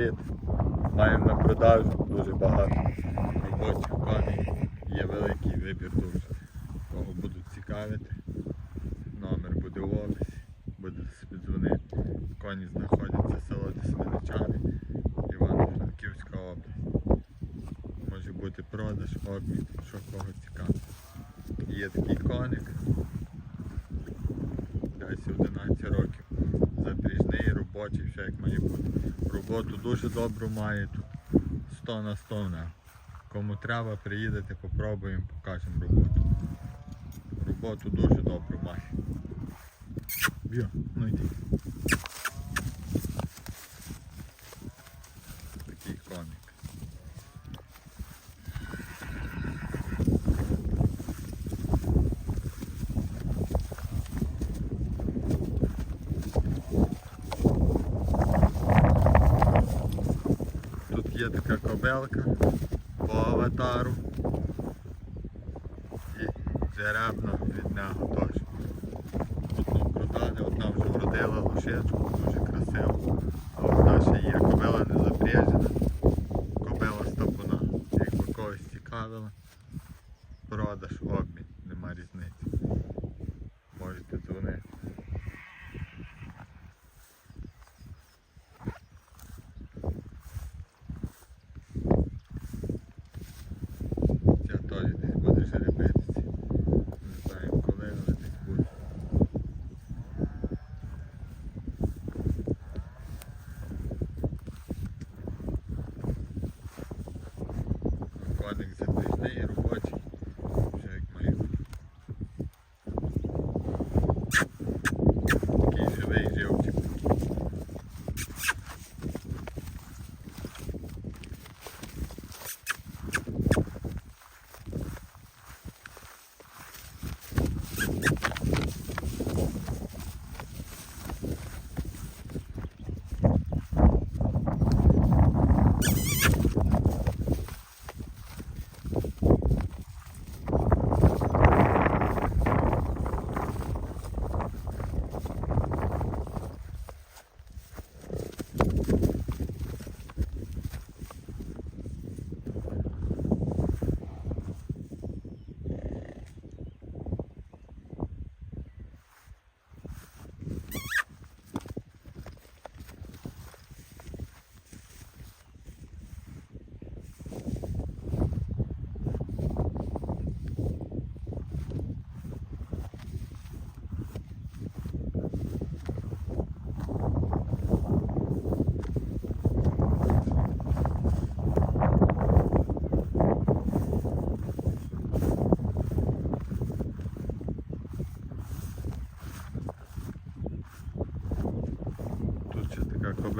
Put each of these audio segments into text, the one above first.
привіт. Маємо на продажу дуже багато робочих коней. Є великий вибір дуже. Кого будуть цікавити. Номер буде в описі, буде собі дзвонити. Коні знаходяться село Десменичани, Івано-Франківська область. Може бути продаж, обмін, що кого цікавить. Є такий коник. Десь 11 років. Робочий, як має. Роботу дуже добру має тут. 100 на 100 на. Кому треба, приїдете, попробуємо, покажемо роботу. Роботу дуже добру має. Ну йди. Такий коник. Тут є така по аватару. І жеребна від нього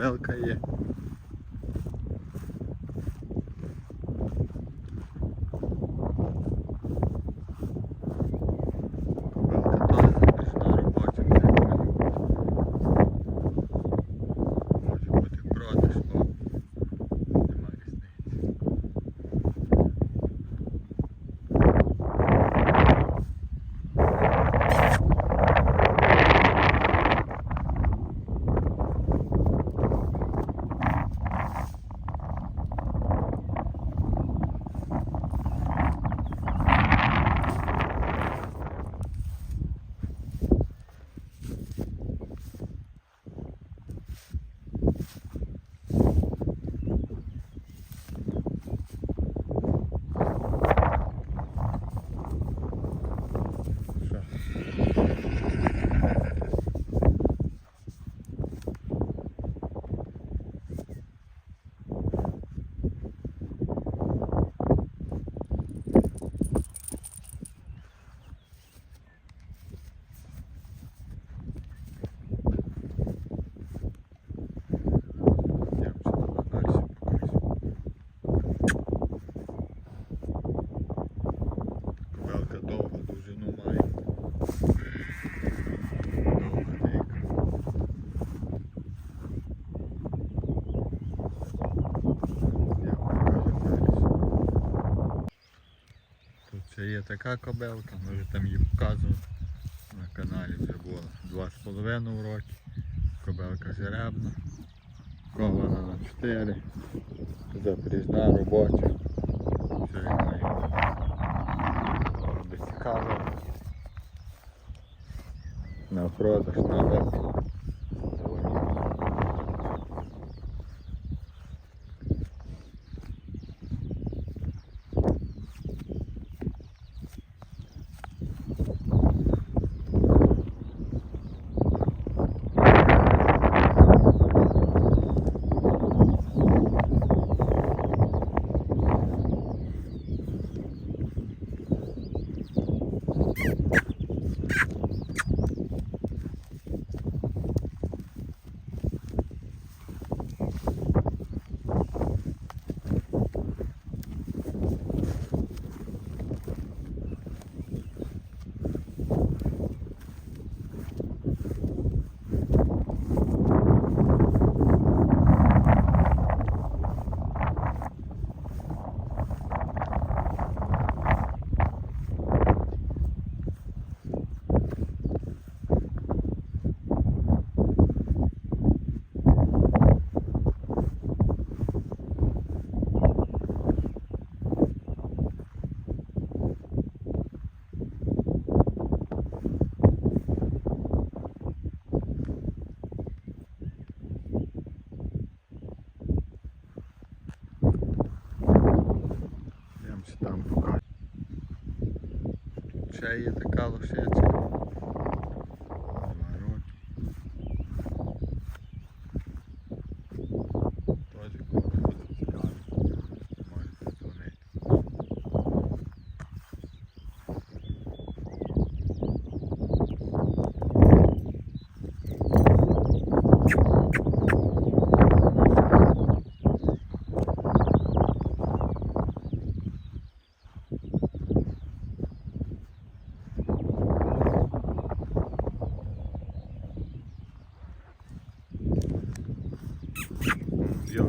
ще така є. Кобелка теж запряжна робоча, все як має бути. Може бути продаж, обмін. Нема різниці. Що? Я вже туди далі покажу. Кобелка довга, довжину має. Довга дейка. Я покажу далі. Ще є така кобелка, ми вже там її показували. На каналі вже було два з половиною роки. Кобелка жеребна. кована на 4, запряжна робоча. Все як має бути. Цікаво. На продаж, на обмін. Я вам ще там покажу. Ще є така лошечка. Два роки. Теж кого буде цікавий. Можете дзвонити. Йо.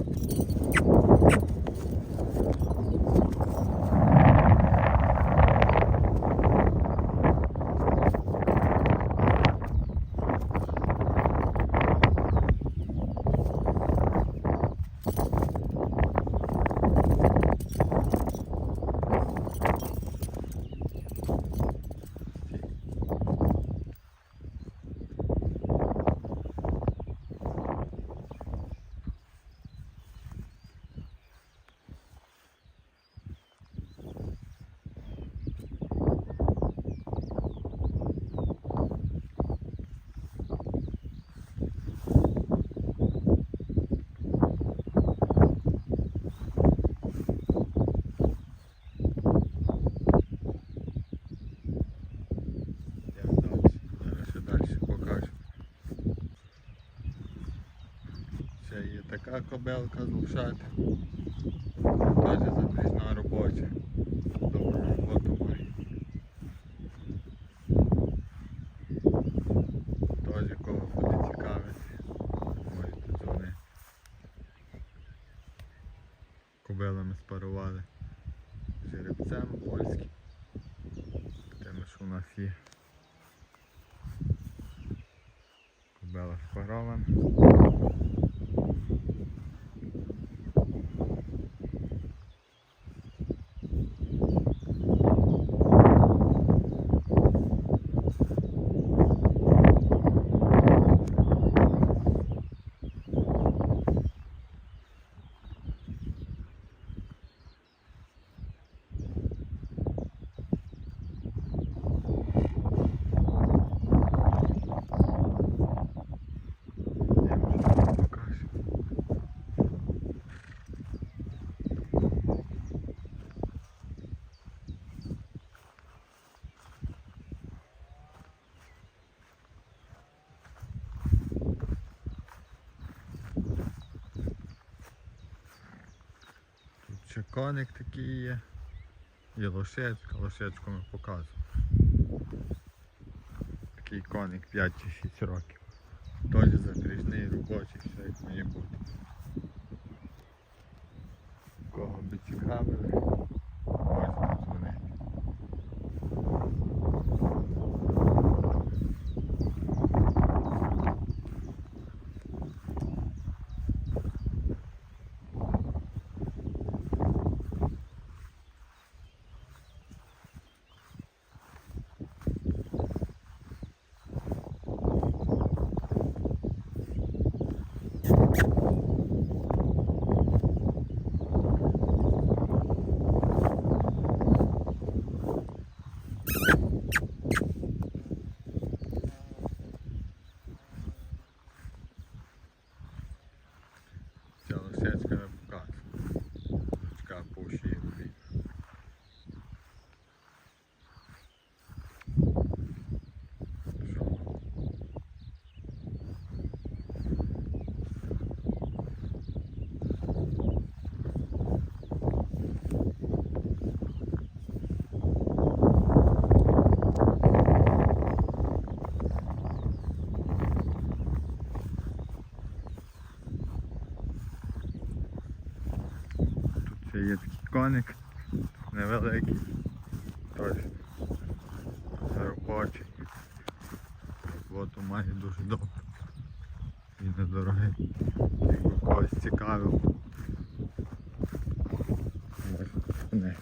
Я далі. Зараз ще далі покажу. Ще є така кобелка з лошати. Теж запряжна робоча. Добру роботу має. Теж кого буде цікавити. Можете дзвонити. Кобилами спарували жеребцем польським. Тими, що у нас є. Кобила спарована. Я вам зараз покажу. Тут ще коник такий є. Є лошечка, лошечку ми показуємо. Такий коник 5 чи 6 років. Теж запріжний, робочий, все як має бути. Кого би цікавили, можна дзвонити. лошечка не показує. Дочка по уші робить. Що? Тут ще є такий коник невеликий, теж робочий. Роботу має дуже добре. Він недорогий. Якби когось цікавив. Можна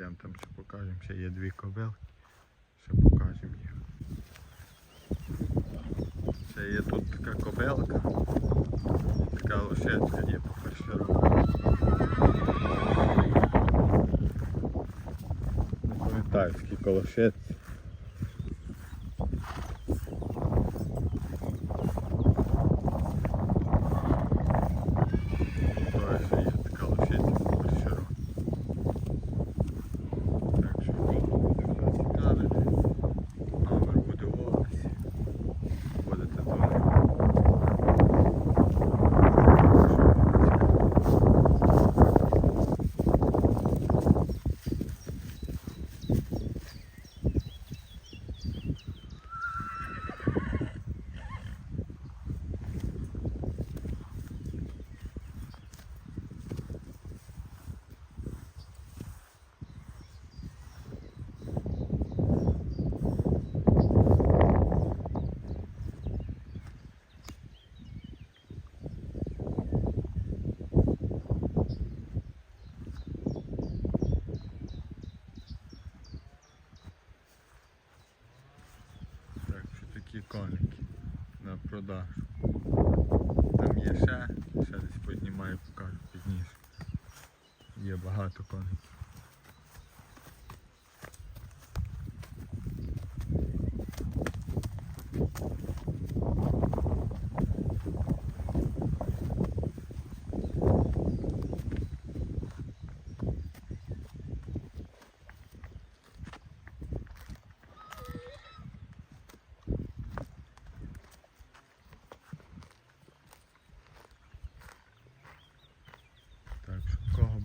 йдемо там ще покажемо, ще є дві кобилки. Ще покажемо їх. Ще є тут така кобилка. Така лошечка є по першеру. Не пам'ятаю, скільки лошець. Ось ще є така лошиця по першеру. Так що кого буде хто цікавити, номер буде в описі. Будете дзвонити. Так що такі коники на продажу. Там є ще, ще десь познімаю, покажу пізніше. Є багато коників. Так що кого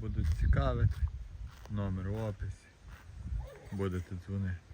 будуть номер в описі. Будете дзвонити.